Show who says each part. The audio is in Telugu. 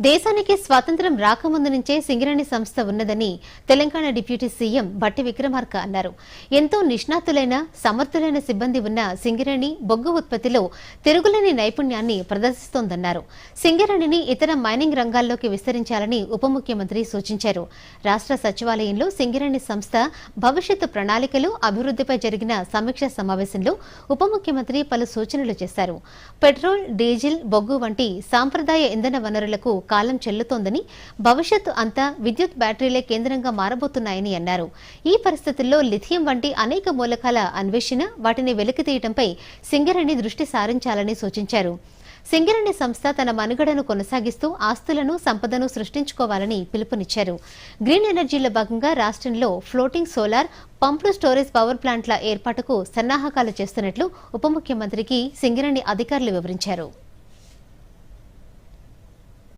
Speaker 1: దేశానికి స్వాతంత్ర్యం రాకముందు నుంచే సింగరేణి సంస్థ ఉన్నదని తెలంగాణ డిప్యూటీ సీఎం భట్టి విక్రమార్క అన్నారు. ఎంతో నిష్ణాతులైన సమర్థులైన సిబ్బంది ఉన్న సింగరేణి బొగ్గు ఉత్పత్తిలో తిరుగులేని నైపుణ్యాన్ని ప్రదర్శిస్తోందన్నారు. సింగరేణిని ఇతర మైనింగ్ రంగాల్లోకి విస్తరించాలని ఉప ముఖ్యమంత్రి సూచించారు. రాష్ట్ర సచివాలయంలో సింగరేణి సంస్థ భవిష్యత్తు ప్రణాళికలు అభివృద్ధిపై జరిగిన సమీక్ష సమావేశంలో ఉప ముఖ్యమంత్రి పలు సూచనలు చేశారు. పెట్రోల్ డీజిల్ బొగ్గు వంటి సాంప్రదాయ ఇంధన వనరులకు కాలం చెల్లుతోందని భవిష్యత్తు అంతా విద్యుత్ బ్యాటరీలే కేంద్రంగా మారబోతున్నాయని అన్నారు. ఈ పరిస్థితుల్లో లిథియం వంటి అనేక మూలకాల అన్వేషణ వాటిని వెలికితీయటంపై సింగరేణి దృష్టి సారించాలని సూచించారు. సింగరేణి సంస్థ తన మనుగడను కొనసాగిస్తూ ఆస్తులను సంపదను సృష్టించుకోవాలని పిలుపునిచ్చారు. గ్రీన్ ఎనర్జీలో భాగంగా రాష్ట్రంలో floating solar pumped storage power ప్లాంట్ల ఏర్పాటుకు సన్నాహకాలు చేస్తున్నట్లు ఉప ముఖ్యమంత్రికి సింగరేణి అధికారులు వివరించారు.